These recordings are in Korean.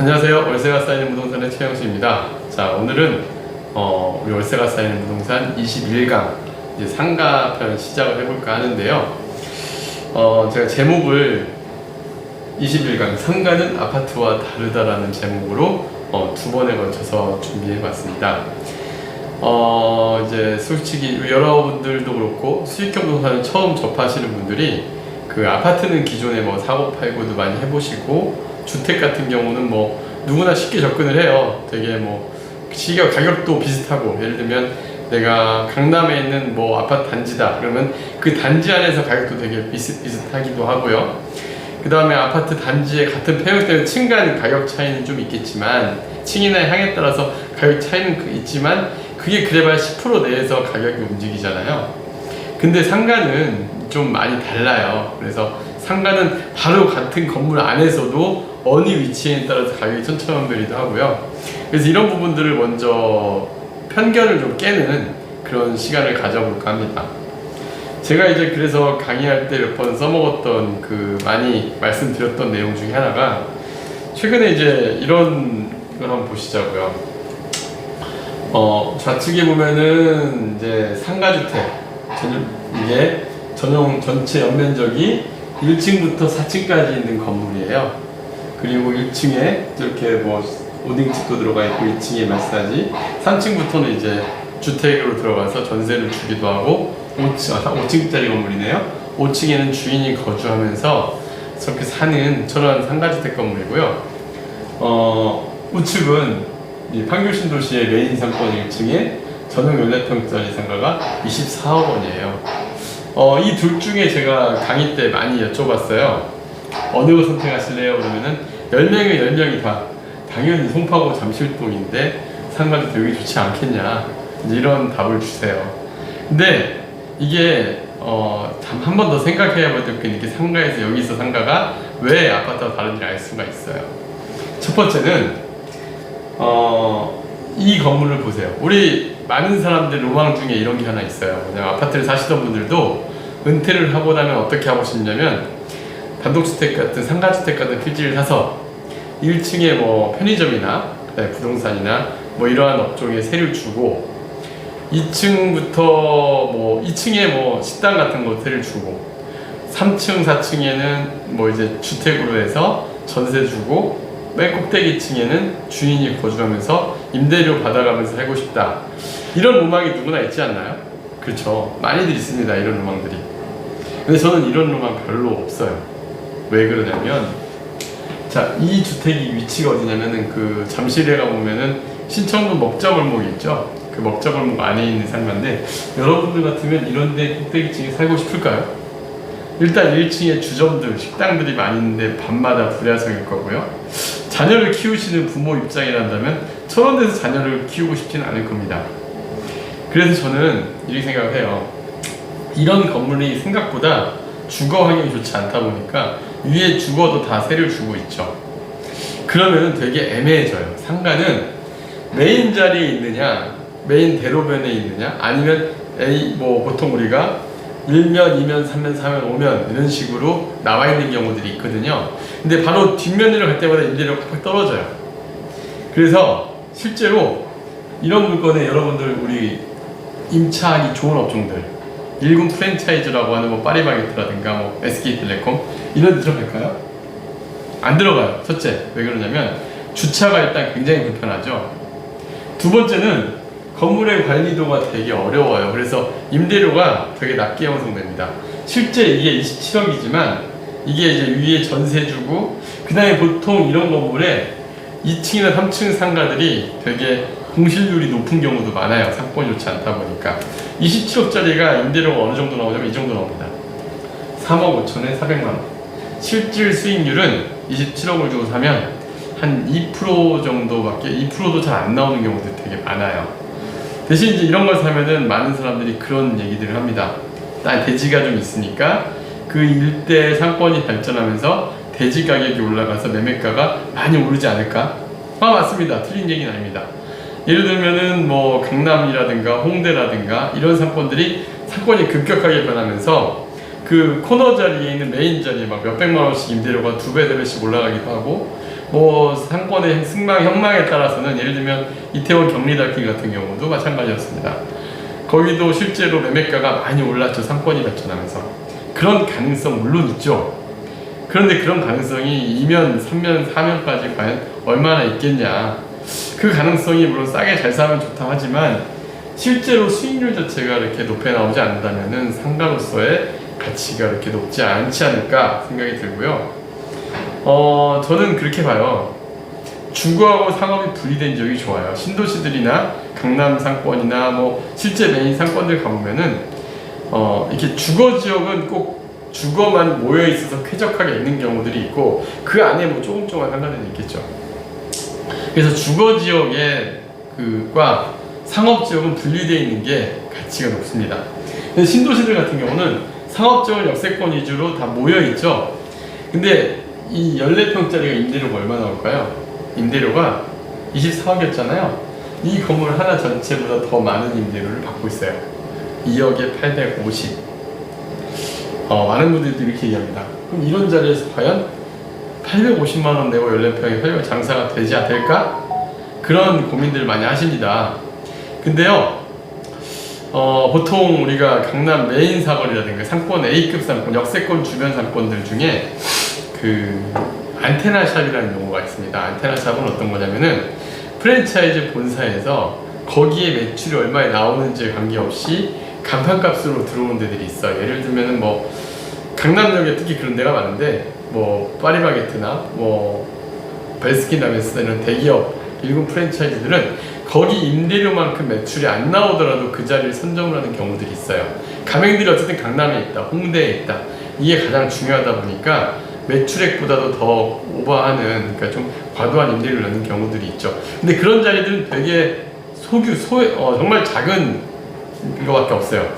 안녕하세요. 월세가 쌓이는 부동산의 최영수입니다. 자, 오늘은 어, 우리 월세가 쌓이는 부동산 21강 이제 상가편 시작을 해볼까 하는데요. 어, 제가 제목을 21강 상가는 아파트와 다르다라는 제목으로 어, 두 번에 걸쳐서 준비해봤습니다. 어, 이제 솔직히 여러분들도 그렇고 수익형 부동산을 처음 접하시는 분들이 그 아파트는 기존에 뭐 사고 팔고도 많이 해보시고 주택 같은 경우는 뭐 누구나 쉽게 접근을 해요. 되게 뭐 시가 가격도 비슷하고 예를 들면 내가 강남에 있는 뭐 아파트 단지다 그러면 그 단지 안에서 가격도 되게 비슷 비슷하기도 하고요. 그 다음에 아파트 단지의 같은 평형대는 층 간 가격 차이는 좀 있겠지만 층이나 향에 따라서 가격 차이는 그- 있지만 그게 그래봐야 10% 내에서 가격이 움직이잖아요. 근데 상가는 좀 많이 달라요. 그래서 상가는 바로 같은 건물 안에서도 어느 위치에 따라서 가격이 천차만별이기도 하고요. 그래서 이런 부분들을 먼저 편견을 좀 깨는 그런 시간을 가져볼까 합니다. 제가 이제 그래서 강의할 때 몇 번 써먹었던 그 많이 말씀드렸던 내용 중에 하나가 최근에 이제 이런 걸 한번 보시자고요. 어, 좌측에 보면은 이제 상가주택 전용 이게 전용 전체 연면적이 1층부터 4층까지 있는 건물이에요. 그리고 1층에 이렇게 뭐 오딩집도 들어가 있고 2층에 마사지, 3층부터는 이제 주택으로 들어가서 전세를 주기도 하고 5층, 아, 5층짜리 건물이네요. 5층에는 주인이 거주하면서 저렇게 사는 저런 상가주택 건물이고요. 어, 우측은 이 판교 신 도시의 메인 상권 1층에 전용 14평짜리 상가가 24억 원이에요. 어, 이 둘 중에 제가 강의 때 많이 여쭤봤어요. 어느 거 선택하실래요? 그러면은 10명에 10명이 다 당연히 송파구 잠실동인데 상가도 되게 좋지 않겠냐. 이런 답을 주세요. 근데 이게 어, 한 번 더 생각해야 이렇게 상가에서 여기서 상가가 왜 아파트와 다른지 알 수가 있어요. 첫 번째는 어, 이 건물을 보세요. 우리 많은 사람들 로망 중에 이런 게 하나 있어요. 그냥 아파트를 사시던 분들도 은퇴를 하고 나면 어떻게 하고 싶냐면 단독주택 같은 상가주택 같은 필지를 사서 1층에 뭐 편의점이나 그다음에 부동산이나 뭐 이러한 업종에 세를 주고 2층부터 뭐 2층에 뭐 식당 같은 곳을 주고 3층, 4층에는 뭐 이제 주택으로 해서 전세 주고 맨 꼭대기 층에는 주인이 거주하면서 임대료 받아가면서 살고 싶다. 이런 로망이 누구나 있지 않나요? 그렇죠. 많이들 있습니다. 이런 로망들이. 근데 저는 이런 로망 별로 없어요. 왜 그러냐면 자, 이 주택이 위치가 어디냐면은 그 잠실에 가보면은 신청도 먹자골목 있죠? 그 먹자골목 안에 있는 상가인데 여러분들 같으면 이런 데 꼭대기층에 살고 싶을까요? 일단 1층에 주점들, 식당들이 많이 있는데 밤마다 불야성일 거고요. 자녀를 키우시는 부모 입장이란다면 데서 자녀를 키우고 싶지는 않을 겁니다. 그래서 저는 이렇게 생각을 해요. 이런 건물이 생각보다 주거 환경이 좋지 않다 보니까 위에 주거도 다 세를 주고 있죠. 그러면 되게 애매해져요. 상가는 메인 자리에 있느냐, 메인 대로변에 있느냐, 아니면 A 뭐 보통 우리가 1면, 2면, 3면, 4면, 5면 이런 식으로 나와 있는 경우들이 있거든요. 근데 바로 뒷면으로 갈 때마다 임대료가 팍팍 떨어져요. 그래서 실제로 이런 물건에 여러분들 우리 임차하기 좋은 업종들 일군 프랜차이즈라고 하는 뭐 파리바게트라든가 뭐 SK텔레콤 이런 데 들어갈까요? 안 들어가요. 첫째 왜 그러냐면 주차가 일단 굉장히 불편하죠. 두 번째는 건물의 관리도가 되게 어려워요. 그래서 임대료가 되게 낮게 형성됩니다. 실제 이게 27억이지만 이게 이제 위에 전세 주고 그다음에 보통 이런 건물에 2층이나 3층 상가들이 되게 공실률이 높은 경우도 많아요. 상권이 좋지 않다 보니까 27억짜리가 임대료가 어느 정도 나오냐면 이 정도 나옵니다. 3억 5천에 400만 원. 실질 수익률은 27억을 주고 사면 한 2% 정도밖에 2%도 잘 안 나오는 경우도 되게 많아요. 대신 이제 이런 걸 사면은 많은 사람들이 그런 얘기들을 합니다. 일단 대지가 좀 있으니까 그 일대 상권이 발전하면서 대지 가격이 올라가서 매매가가 많이 오르지 않을까? 아 맞습니다. 틀린 얘기는 아닙니다. 예를 들면은 뭐 강남이라든가 홍대라든가 이런 상권들이 상권이 급격하게 변하면서 그 코너 자리에 있는 메인 자리에 막 몇백만 원씩 임대료가 두 배, 네 배씩 올라가기도 하고 뭐 상권의 승망 형망에 따라서는 예를 들면 이태원 경리다길 같은 경우도 마찬가지였습니다. 거기도 실제로 매매가가 많이 올랐죠 상권이 발전하면서 그런 가능성 물론 있죠. 그런데 그런 가능성이 2면, 3면, 4면까지 과연 얼마나 있겠냐. 그 가능성이 물론 싸게 잘 사면 좋다 하지만 실제로 수익률 자체가 이렇게 높게 나오지 않는다면은 상가로서의 가치가 이렇게 높지 않지 않을까 생각이 들고요. 어, 저는 그렇게 봐요. 주거하고 상업이 분리된 지역이 좋아요. 신도시들이나 강남 상권이나 뭐 실제 메인 상권들 가보면은 어, 이렇게 주거 지역은 꼭 주거만 모여 있어서 쾌적하게 있는 경우들이 있고 그 안에 뭐 조금 조금 상가들이 있겠죠. 그래서 주거 지역의 그과 상업 지역은 분리되어 있는 게 가치가 높습니다. 근데 신도시들 같은 경우는 상업 지역 역세권 위주로 다 모여 있죠. 근데 이 14평짜리가 임대료가 얼마 나올까요? 임대료가 24억이었잖아요. 이 건물 하나 전체보다 더 많은 임대료를 받고 있어요. 2억에 850. 어, 많은 분들도 이렇게 얘기합니다. 그럼 이런 자리에서 과연 850만 원 내고 14평에 활용 장사가 되지 않을까? 그런 고민들 많이 하십니다. 근데요, 어, 보통 우리가 강남 메인 사거리라든가 상권 A급 상권, 역세권 주변 상권들 중에 그 안테나 샵이라는 용어가 있습니다. 안테나 샵은 어떤 거냐면은 프랜차이즈 본사에서 거기에 매출이 얼마에 나오는지에 관계없이 간판값으로 들어오는 데들이 있어요. 예를 들면은 뭐 강남역에 특히 그런 데가 많은데 뭐 파리바게트나 뭐 베스킨라빈스 이런 대기업 일군 프랜차이즈들은 거기 임대료만큼 매출이 안 나오더라도 그 자리를 선점을 하는 경우들이 있어요. 가맹들이 어쨌든 강남에 있다, 홍대에 있다. 이게 가장 중요하다 보니까 매출액보다도 더 오버하는 그러니까 좀 과도한 임대료를 넣는 경우들이 있죠. 근데 그런 자리들은 되게 소규 소 어, 정말 작은 이거밖에 없어요.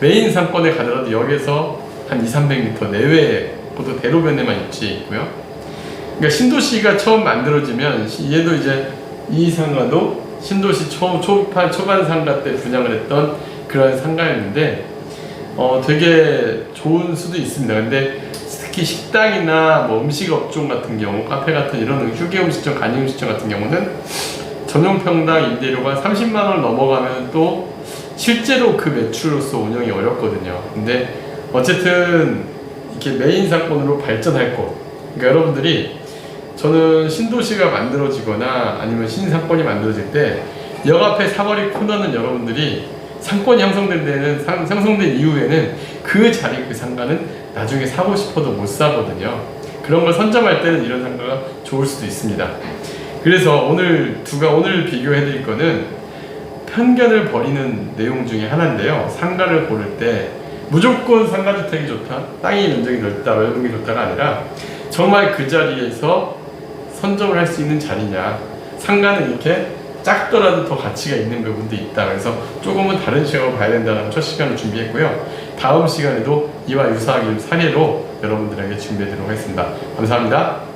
메인 상권에 가더라도 역에서 한 2, 300m 내외에 보통 대로변에만 위치해 있고요. 그러니까 신도시가 처음 만들어지면 시- 얘도 이제 이 상가도 신도시 초, 초반 초반 상가 때 분양을 했던 그런 상가였는데 어 되게 좋은 수도 있습니다. 근데 특히 식당이나 뭐 음식 업종 같은 경우 카페 같은 이런 휴게 음식점, 간이 음식점 같은 경우는 전용 평당 임대료가 30만 원 넘어가면 또 실제로 그 매출로서 운영이 어렵거든요. 근데 어쨌든 이렇게 메인 상권으로 발전할 곳. 그러니까 여러분들이 저는 신도시가 만들어지거나 아니면 신상권이 만들어질 때 역 앞에 사거리 코너는 여러분들이 상권이 형성된 데는 상, 형성된 이후에는 그 자리 그 상가는 나중에 사고 싶어도 못 사거든요. 그런 걸 선점할 때는 이런 상가가 좋을 수도 있습니다. 그래서 오늘 두가 오늘 비교해 드릴 거는 편견을 버리는 내용 중에 하나인데요. 상가를 고를 때 무조건 상가주택이 좋다, 땅이 면적이 넓다, 넓은 게 좋다가 아니라 정말 그 자리에서 선점을 할 수 있는 자리냐. 상가는 이렇게 작더라도 더 가치가 있는 부분도 있다. 그래서 조금은 다른 시각으로 봐야 된다는 첫 시간을 준비했고요. 다음 시간에도 이와 유사하게 사례로 여러분들에게 준비해 드리도록 하겠습니다. 감사합니다.